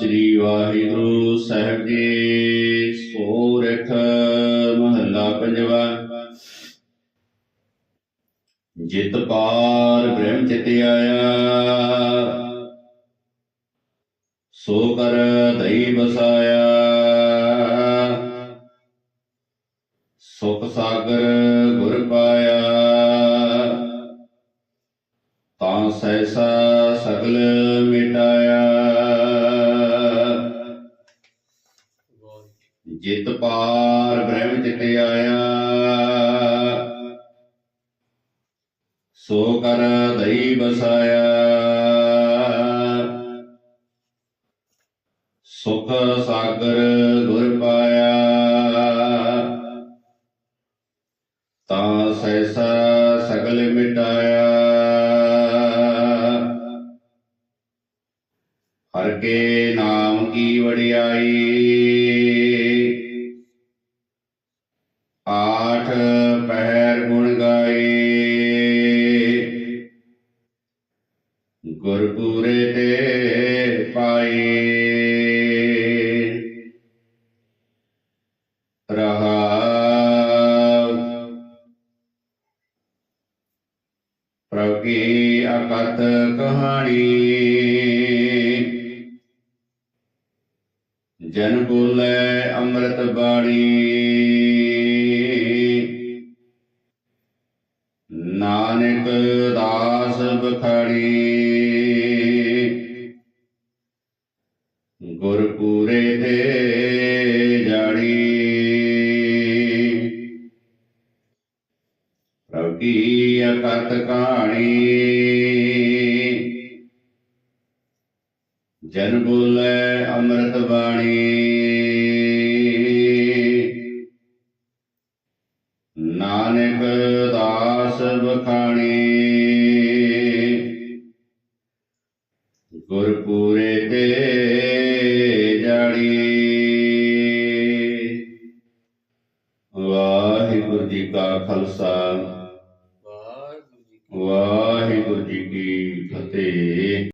ਸ੍ਰੀ ਵਾਹਿਗੁਰੂ ਸਾਹਿਬ ਜੀ, ਸੋਰਠ ਮਹੱਲਾ ਪੰਜਵਾ। ਜਿਤ ਪਾਰ ਬ੍ਰਹਮ ਚਿਤ ਆਇਆ, ਸੋ ਕਰ ਦਈ ਬਸਾਇਆ ਸੁਖ ਸਾਗਰ ਗੁਰ ਪਾਇਆ, ਤਾਂ ਸੈਸਾ ਸਗਲ ਮਿਟਾਇਆ। ਜਿਤ ਪਾਰ ਬ੍ਰਹਮ ਚਿਤ ਆਇਆ। ਸੋ ਕਰ ਦਈ ਬਸਾਇਆ ਸੁਖ ਸਾਗਰ ਗੁਰ ਪਾਇਆ। ਤਾਂ ਸੈਸਾ ਸਗਲ ਮਿਟਾਇਆ। ਹਰ ਕੇ ਨਾਮ ਕੀ ਵਡਿਆਈ। ਆਠ ਪਹਿਰ ਗੁਣ ਗਾਏ। ਗੁਰਪੂਰੇ ਤੇ ਪਾਏ। ਰਹਾਉ ਪ੍ਰਭ ਕੀ ਅਕਤ ਕਹਾਣੀ। ਜਨ ਬੋਲੇ ਅੰਮ੍ਰਿਤ ਬਾਣੀ। ਨਾਨਕ ਦਾਸ ਬਖਾੜੀ। ਗੁਰ ਤੇ ਜਾਣੀ ਪ੍ਰਭ ਕੀ ਅਕਤ ਕਹਾਣੀ। ਜਨ ਬੋਲੇ ਅੰਮ੍ਰਿਤ ਬਾਣੀ। ਨਾਨਕ ਦਾਸ ਬਖਾਣੇ ਗੁਰਪੂਰੇ ਤੇ ਜਾਣੀ ਵਾਹਿਗੁਰੂ ਜੀ ਕਾ ਖਾਲਸਾ। ਵਾਹਿਗੁਰੂ ਜੀ ਕੀ ਫਤਿਹ।